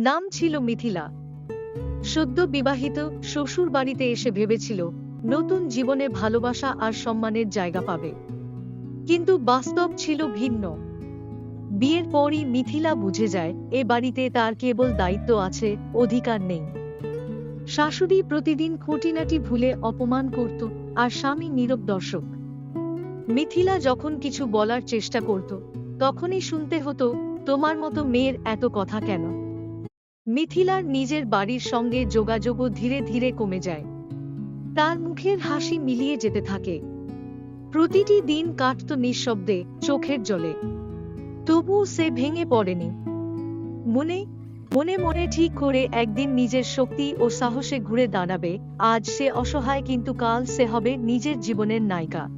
নাম ছিল মিথিলা। সদ্য বিবাহিত শ্বশুর বাড়িতে এসে ভেবেছিল, নতুন জীবনে ভালোবাসা আর সম্মানের জায়গা পাবে। কিন্তু বাস্তব ছিল ভিন্ন। বিয়ের পরই মিথিলা বুঝে যায়, এ বাড়িতে তার কেবল দায়িত্ব আছে, অধিকার নেই। শাশুড়ি প্রতিদিন খুঁটিনাটি ভুলে অপমান করত আর স্বামী নীরব দর্শক। মিথিলা যখন কিছু বলার চেষ্টা করত, তখনই শুনতে হতো, তোমার মতো মেয়ের এত কথা কেন? মিথিলার নিজের বাড়ির সঙ্গে যোগাযোগও ধীরে ধীরে কমে যায়। তার মুখের হাসি মিলিয়ে যেতে থাকে। প্রতিটি দিন কাটত নিঃশব্দে চোখের জলে। তবুও সে ভেঙে পড়েনি। মনে মনে মনে ঠিক করে একদিন নিজের শক্তি ও সাহসে ঘুরে দাঁড়াবে, আজ সে অসহায় কিন্তু কাল সে হবে নিজের জীবনের নায়িকা।